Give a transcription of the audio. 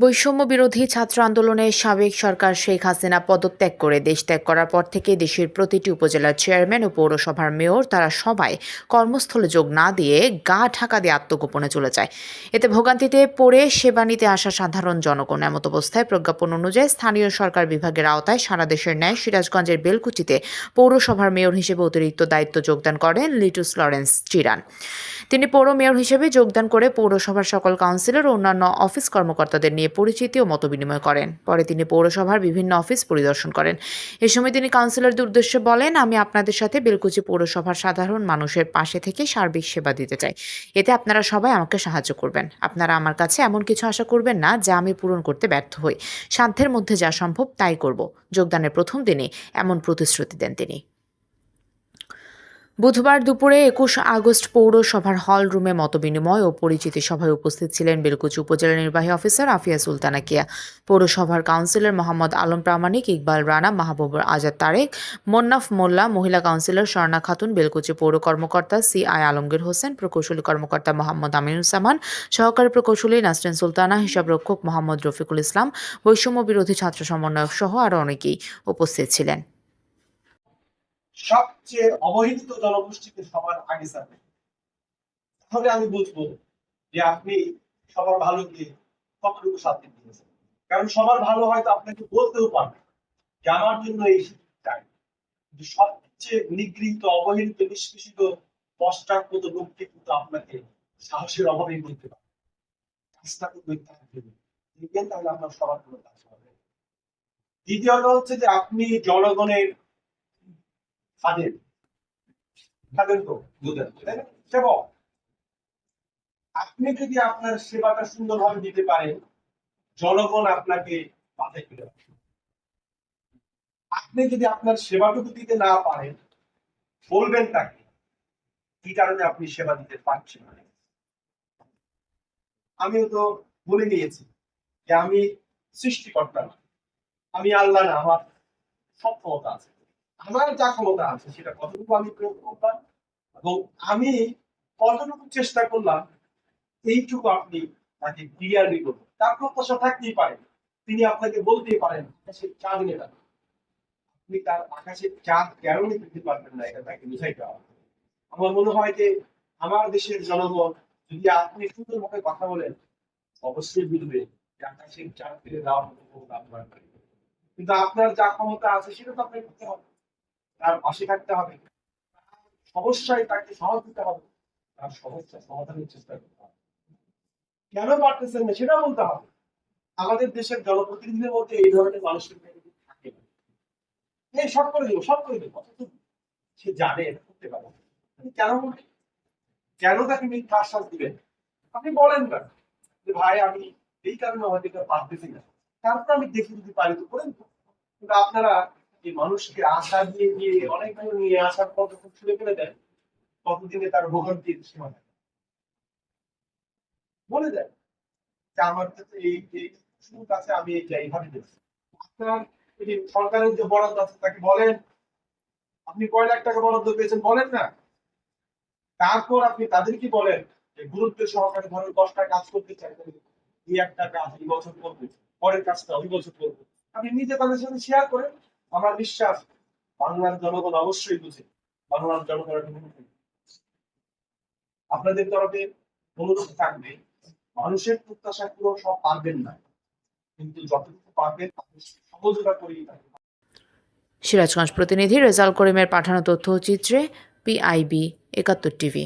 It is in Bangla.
বৈষম্য বিরোধী ছাত্র আন্দোলনে সাবেক সরকার শেখ হাসিনা পদত্যাগ করে দেশ ত্যাগ করার পর থেকে দেশের প্রতিটি উপজেলার চেয়ারম্যান ও পৌরসভার মেয়র তারা সবাই কর্মস্থলে যোগ না দিয়ে গা ঢাকা দিয়ে আত্মগোপনে চলে যায়। এতে ভোগান্তিতে পড়ে সেবা নিতে আসা সাধারণ জনগণ এমত অবস্থায় প্রজ্ঞাপন অনুযায়ী স্থানীয় সরকার বিভাগের আওতায় সারা দেশের ন্যায় সিরাজগঞ্জের বেলকুচিতে পৌরসভার মেয়র হিসেবে অতিরিক্ত দায়িত্ব যোগদান করেন লিটুস লরেন্স চিরান। তিনি পৌর মেয়র হিসেবে যোগদান করে পৌরসভার সকল কাউন্সিলর ও অন্যান্য অফিস কর্মকর্তাদের নিয়ে পরিচিতি ও মতবিনিময় করেন। পরে তিনি পৌরসভার বিভিন্ন অফিস পরিদর্শন করেন। এ সময় তিনি কাউন্সিলরদের উদ্দেশ্যে বলেন, আমি আপনাদের সাথে বেলকুচি পৌরসভার সাধারণ মানুষের পাশে থেকে সার্বিক সেবা দিতে চাই। এতে আপনারা সবাই আমাকে সাহায্য করবেন। আপনারা আমার কাছে এমন কিছু আশা করবেন না যা আমি পূরণ করতে ব্যর্থ হই। সাধ্যের মধ্যে যা সম্ভব তাই করব। যোগদানের প্রথম দিনে এমন প্রতিশ্রুতি দেন তিনি। বুধবার দুপুরে একুশ আগস্ট পৌরসভার হল রুমে মতবিনিময় ও পরিচিতি সভায় উপস্থিত ছিলেন বেলকুচি উপজেলা নির্বাহী অফিসার আফিয়া সুলতানা কিয়া। পৌরসভার কাউন্সিলর মোহাম্মদ আলম প্রামাণিক, ইকবাল রানা, মাহবুবুর আজাদ তারেক, মোন্নাফ মোল্লা, মহিলা কাউন্সিলর স্বর্ণা খাতুন, বেলকুচি পৌর কর্মকর্তা সি আই আলমগীর হোসেন, প্রকৌশলী কর্মকর্তা মোহাম্মদ আমিনুজ্জামান, সহকারী প্রকৌশলী নাসরিন সুলতানা হিসাবরক্ষক মোহাম্মদ রফিকুল ইসলাম, বৈষম্য বিরোধী ছাত্র সমন্বয়ক সহ আরও অনেকেই উপস্থিত ছিলেন। সবচেয়ে অবহেলিত জনগোষ্ঠীকে সবার আগে যাবে তাহলে আমি বুঝব যে আপনি সবার ভালো দিয়ে কতটুকু শান্তি দিয়েছেন। কারণ সবার ভালো হয়তো আপনাকে বলতেও পারবে যে আমার জন্য এই চাই সবচেয়ে নিগৃহীত, অবহেলিত, নিষ্পেষিত, পশ্চাৎপদ লোককে কিন্তু আপনাকে সাহসের অভাবেই বলতে পারে কাজটা কিন্তু তাহলে আপনার সবার কোনো কাজ হবে দ্বিতীয়ত হচ্ছে যে আপনি জনগণের তাই না? সেবক। আপনি যদি আপনার সেবাটা সুন্দরভাবে দিতে পারেন, জনগণ আপনাকে বাধাই করে আপনি যদি আপনার সেবাটুকু দিতে না পারেন, বলবেন তাকে, কি কারণে আপনি সেবা দিতে পারছেন আমিও তো বলে নিয়েছি যে আমি সৃষ্টিকর্তা না। আমি আল্লাহ না, আমার সব ক্ষমতা আছে। আমার যা ক্ষমতা আছে, সেটা কতটুকু আমি প্রয়োগ করলাম এবং আমি কতটুকু চেষ্টা করলাম, এইটুকু আপনি তাকে ক্লিয়ারলি করবেন তার প্রত্যাশা থাকতেই পারে। তিনি আপনাকে বলতেই পারেন আকাশের চাঁদ নেতা আপনি তার আকাশের চাঁদ কেন দিতে পারবেন না, এটা তাকে বুঝাইতে হবে। আমার মনে হয় যে আমার দেশের জনগণ, যদি আপনি সুন্দরভাবে কথা বলেন, অবশ্যই বুঝবে যে আকাশের চাঁদ ফিরে দেওয়ার মতো আপনার কিন্তু আপনার যা ক্ষমতা আছে, সেটা তো আপনাকে করতে হবে। তার পাশে থাকতে হবে। সমস্যায় তাকে সহজ দিতে হবে। তার সমস্যা সমাধানের চেষ্টা করতে হবে। কেন পারতেছেন না সেটা বলতে হবে। আমাদের দেশের জনপ্রতিনিধিদের মধ্যে এই ধরনের মানুষের থাকে এই সব করে দেবো, সব করে দেবো। সে জানে, এটা করতে পারে। কেন বলবেন কেন তাকে মিথ্যা আশ্বাস দিবেন? আপনি বলেন না। যে ভাই, আমি এই কারণে হয়তো এটা পারতেছি না। তারপর আমি দেখি যদি পারি তো করেন কিন্তু আপনারা এই মানুষকে আশা দিয়ে দিয়ে নিয়ে আসার ফেলে দেন ততদিনে তার ভোগান্তির সীমা থাকে বলে দেন যে আমার কাছে এই সুযোগ আছে, আমি এইভাবে দেখছি। সরকারের যে বরাদ্দ আছে, তাকে বলেন, আপনি কয় লাখ টাকা বরাদ্দ পেয়েছেন বলেন না? তারপর আপনি তাদেরকে বলেন যে গুরুত্ব সহকারে ধরেন দশটা কাজ করতে চাই এই একটা কাজ এই বছর করবে, পরের কাজটা ওই বছর করবে। আপনি নিজে তাদের সাথে শেয়ার করেন আমার বিশ্বাস বাংলার জনগণ অবশ্যই বুঝে বাংলার অনুভূতি আপনাদের তরফে অনুরোধ থাকবে, মানুষের প্রত্যাশা পূরণ সব পারবেন না, কিন্তু যতটুকু পারবেন সহযোগিতা করেই সিরাজগঞ্জ প্রতিনিধি রেজাল করিমের পাঠানো তথ্যচিত্রে পিআইবি একাত্তর টিভি।